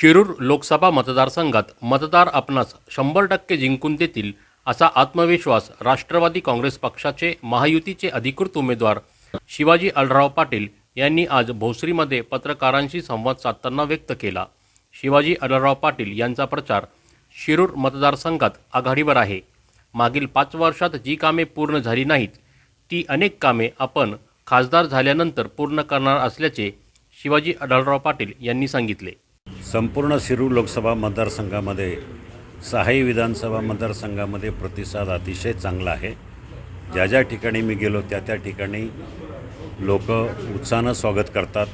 शिरूर लोकसभा मतदारसंघात मतदार आपणास शंभर टक्के जिंकून देतील असा आत्मविश्वास राष्ट्रवादी काँग्रेस पक्षाचे महायुतीचे अधिकृत उमेदवार शिवाजी अलराव पाटील यांनी आज भोसरीमध्ये पत्रकारांशी संवाद साधताना व्यक्त केला. शिवाजी अलराव पाटील यांचा प्रचार शिरूर मतदारसंघात आघाडीवर आहे. मागील पाच वर्षात जी कामे पूर्ण झाली नाहीत ती अनेक कामे आपण खासदार झाल्यानंतर पूर्ण करणार असल्याचे शिवाजी अडळराव पाटील यांनी सांगितले. संपूर्ण शिरूर लोकसभा मतदारसंघामध्ये सहाही विधानसभा मतदारसंघामध्ये प्रतिसाद अतिशय चांगला आहे. ज्या ज्या ठिकाणी मी गेलो त्या त्या ठिकाणी लोक उत्साहानं स्वागत करतात.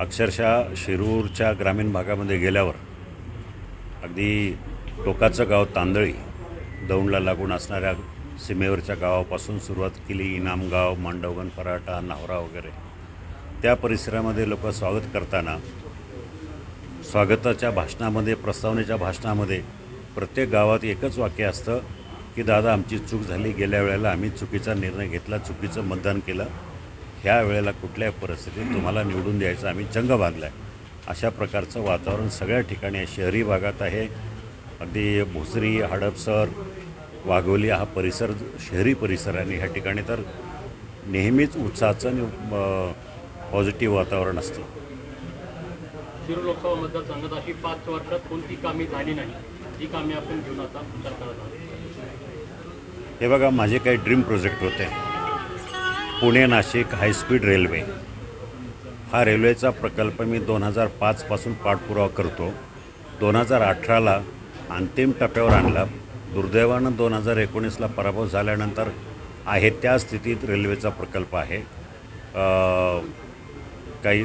अक्षरशः शिरूरच्या ग्रामीण भागामध्ये गेल्यावर अगदी टोकाचं गाव तांदळी दौंडला लागून असणाऱ्या सीमेवरच्या गावापासून सुरुवात केली इनामगाव मांडवगण पराठा नावरा वगैरे. त्या परिसरामध्ये लोक स्वागत करताना स्वागताच्या भाषणामध्ये प्रस्तावनेच्या भाषणामध्ये प्रत्येक गावात एकच वाक्य असतं की दादा आमची चूक झाली. गेल्या वेळेला आम्ही चुकीचा निर्णय घेतला चुकीचं मतदान केलं. ह्या वेळेला कुठल्याही परिस्थितीत तुम्हाला निवडून द्यायचं. आम्ही जंग बांधला आहे अशा प्रकारचं वातावरण सगळ्या ठिकाणी आहे. शहरी भागात आहे. अगदी भोसरी हडपसर वाघोली हा परिसर शहरी परिसर आहे. आणि ह्या ठिकाणी तर नेहमीच उत्साहाचं आणि पॉझिटिव्ह वातावरण असतं. शिरूर लोकसभा मतदारसंघात अशी पाच वर्षात कोणती कामे झाली नाही जी कामे आपण घेऊन आता विचार करत आहोत हे बघा माझे काही ड्रीम प्रोजेक्ट होते. पुणे नाशिक हायस्पीड रेल्वे हा रेल्वेचा प्रकल्प मी दोन हजार पाचपासून पाठपुरावा करतो. दोन हजार अठराला अंतिम टप्प्यावर आणला. दुर्दैवानं दोन हजार एकोणीसला पराभव झाल्यानंतर आहे त्या स्थितीत रेल्वेचा प्रकल्प आहे. काही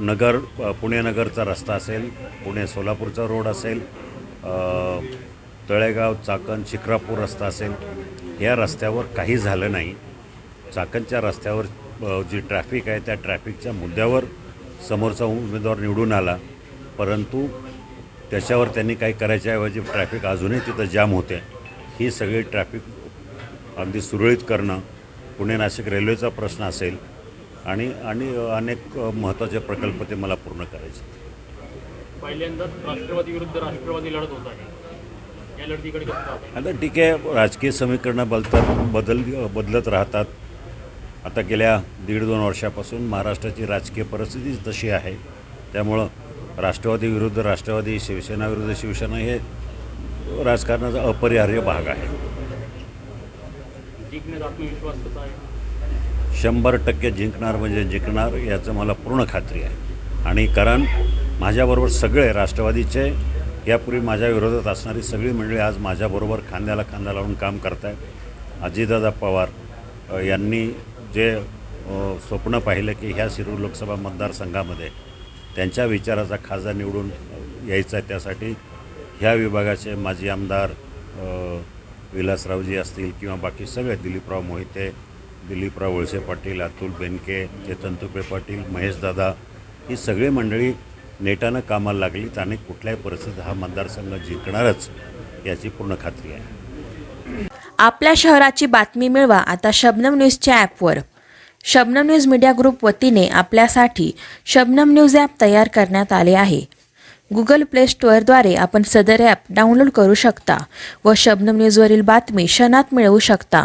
नगर पुणे नगरचा रस्ता असेल पुणे सोलापूरचा रोड असेल तळेगाव चाकण शिक्रापूर रस्ता असेल या रस्त्यावर काही झालं नाही. चाकणच्या रस्त्यावर जी ट्रॅफिक आहे त्या ट्रॅफिकच्या मुद्द्यावर समोरचा उमेदवार निवडून आला. परंतु त्याच्यावर त्यांनी काही करायच्याऐवजी ट्रॅफिक अजूनही तिथं जाम होते. ही सगळी ट्रॅफिक अगदी सुरळीत करणं पुणे नाशिक रेल्वेचा प्रश्न असेल आणि आणि अनेक महत्त्वाचे प्रकल्प ते मला पूर्ण करायचे. पहिल्यांदाच राष्ट्रवादी विरुद्ध राष्ट्रवादी लढत होत आहे. या लढतीकडे कसं पाहता? आता ठीक आहे राजकीय समीकरणं बदलतात बदल बदलत राहतात. आता गेल्या दीड दोन वर्षापासून महाराष्ट्राची राजकीय परिस्थितीच तशी आहे. त्यामुळं राष्ट्रवादी विरुद्ध राष्ट्रवादी शिवसेना विरुद्ध शिवसेना हे राजकारणाचा अपरिहार्य भाग आहे. जिंकण्यात आत्मविश्वास कसा आहे? शंभर टक्के जिंकणार म्हणजे जिंकणार याचं मला पूर्ण खात्री आहे. आणि कारण माझ्याबरोबर सगळे राष्ट्रवादीचे यापूर्वी माझ्या विरोधात असणारी सगळी मंडळी आज माझ्याबरोबर खांद्याला खांदा लावून काम करत आहेत अजितदादा पवार यांनी जे स्वप्न पाहिलं की ह्या शिरूर लोकसभा मतदारसंघामध्ये त्यांच्या विचाराचा खासदार निवडून यायचा आहे त्यासाठी ह्या विभागाचे माजी आमदार विलासरावजी असतील किंवा बाकी सगळे दिलीपराव मोहिते दिलीपराव वळसे पाटील अतुल बेनके चेतन तुपे पाटील महेशदादा ही सगळी मंडळी नेटानं कामाला लागलीत आणि कुठल्याही परिस्थितीत हा मतदारसंघ जिंकणारच याची पूर्ण खात्री आहे. आपल्या शहराची बातमी मिळवा आता शबनम न्यूजच्या ॲपवर. शबनम न्यूज मीडिया ग्रुप वतीने आपल्यासाठी शबनम न्यूज ॲप तयार करण्यात आले आहे. गुगल प्ले स्टोअरद्वारे आपण सदर ॲप डाउनलोड करू शकता व शबनम न्यूजवरील बातमी क्षणात मिळवू शकता.